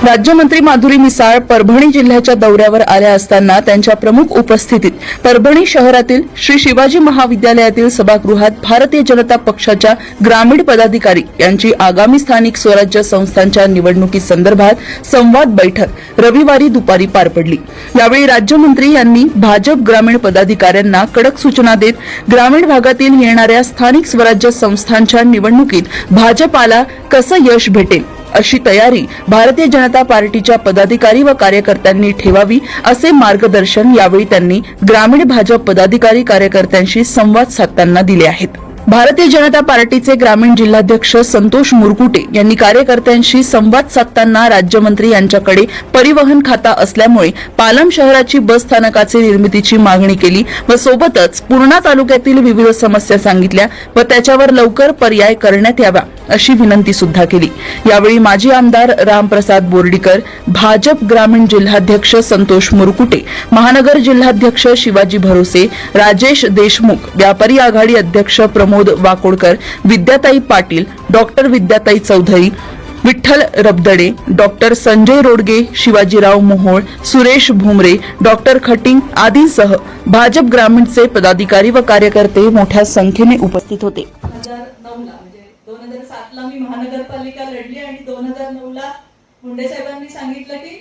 राज्यमंत्री माधुरी मिसाळ परभणी जिल्ह्याच्या दौऱ्यावर आल्या असताना त्यांच्या प्रमुख उपस्थितीत परभणी शहरातील श्री शिवाजी महाविद्यालयातील सभागृहात भारतीय जनता पक्षाच्या ग्रामीण पदाधिकारी यांची आगामी स्थानिक स्वराज्य संस्थांच्या निवडणुकीसंदर्भात संवाद बैठक रविवारी दुपारी पार पडली. यावेळी राज्यमंत्री यांनी भाजप ग्रामीण पदाधिकाऱ्यांना कडक सूचना देत ग्रामीण भागातील येणाऱ्या स्थानिक स्वराज्य संस्थांच्या निवडणुकीत भाजपाला कसं यश भेटेल अशी तयारी भारतीय जनता पार्टीच्या पदाधिकारी व कार्यकर्त्यांनी ठेवावी असे मार्गदर्शन यावेळी त्यांनी ग्रामीण भाजप पदाधिकारी कार्यकर्त्यांशी संवाद साधताना दिले आहेत. भारतीय जनता पार्टीचे ग्रामीण जिल्हाध्यक्ष संतोष मुरकुटे यांनी कार्यकर्त्यांशी संवाद साधताना राज्यमंत्री यांच्याकडे परिवहन खाता असल्यामुळे पालम शहराची बस स्थानकाचे निर्मितीची मागणी केली व सोबतच पूर्णा तालुक्यातील विविध समस्या सांगितल्या व त्याच्यावर लवकर पर्याय करण्यात यावा. अशी विनंती सुद्धा केली. यावेळी माजी आमदार रामप्रसाद बोर्डीकर भाजप ग्रामीण जिल्हाध्यक्ष संतोष मुरकुटे महानगर जिल्हाध्यक्ष शिवाजी भरोसे राजेश देशमुख व्यापारी आघाडी अध्यक्ष Pramod Wakodkar Vidyatai Patil doctor Vidyatai Chaudhari Vitthal Rabdade doctor Sanjay Rodge Shivajirao Mohol Suresh Bhumre doctor Khating आदींसह भाजप ग्रामीणचे पदाधिकारी व कार्यकर्ते मोठ्या संख्येने उपस्थित होते. दोन हजार सात ला मी महानगरपालिका लढली आणि दोन हजार नऊ ला मुंडे साहेबांनी सांगितलं की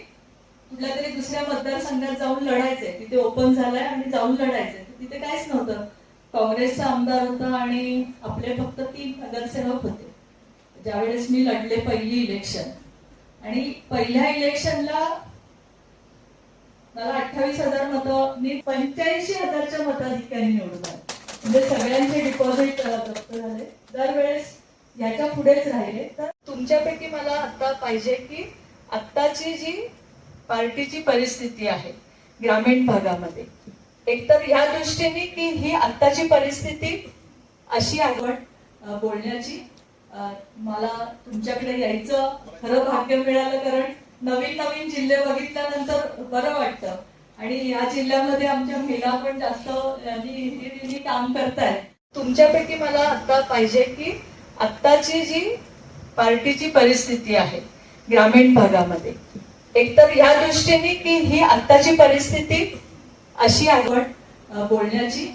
कुठल्या तरी दुसऱ्या मतदारसंघात जाऊन लढायचंय. तिथे ओपन झालंय आणि जाऊन लढायचंय. तिथे काहीच नव्हतं. काँग्रेसचा आमदार होता आणि आपले फक्त तीन नगरसेवक होते. ज्यावेळेस मी लढले पहिली इलेक्शन आणि पहिल्या इलेक्शनला मला अठ्ठावीस हजार मतं मी पंच्याऐंशी हजारच्या मताधिकारी निवडून आले. म्हणजे सगळ्यांचे डिपॉझिट जप्त झाले. दरवेळेस याच्या पुढेच राहिले. तर तुमच्यापैकी मला आता पाहिजे की आत्ताची जी पार्टीची परिस्थिती आहे ग्रामीण भागामध्ये एकतर ह्या दृष्टीने की ही आत्ताची परिस्थिती अशी आवड बोलण्याची मला तुमच्याकडे यायचं खरं भाग्य मिळालं कारण नवीन नवीन जिल्हे बघितल्यानंतर बरं वाटतं. आणि या जिल्ह्यामध्ये आमच्या महिला पण जास्त काम करतायत. तुमच्यापैकी मला आता पाहिजे की आत्ताची जी पार्टीची परिस्थिती आहे ग्रामीण भागामध्ये एकतर या दृष्टीने की ही आत्ताची परिस्थिती अशी आवड बोलण्याची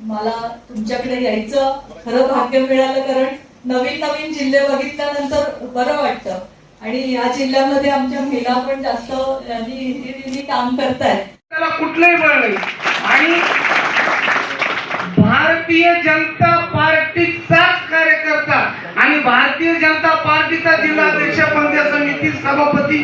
मला तुमच्याकडे यायचं खरं भाग्य मिळालं कारण नवीन नवीन जिल्हे बघितल्यानंतर बरं वाटतं. आणि या जिल्ह्यामध्ये आमच्या महिला पण जास्त काम करतायत. त्याला कुठलंही बळ नाही. आणि भारतीय जनता पार्टीचा जिल्हाध्यक्ष पंचायत समिती सभापती.